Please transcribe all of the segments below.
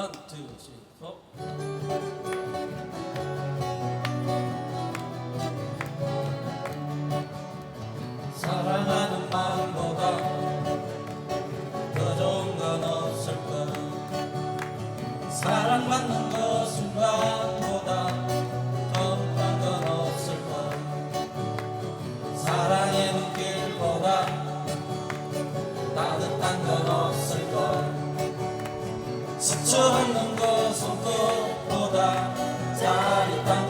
하나 둘셋 업. 멈추는 것은 꽃보다 살이 땅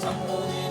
장모님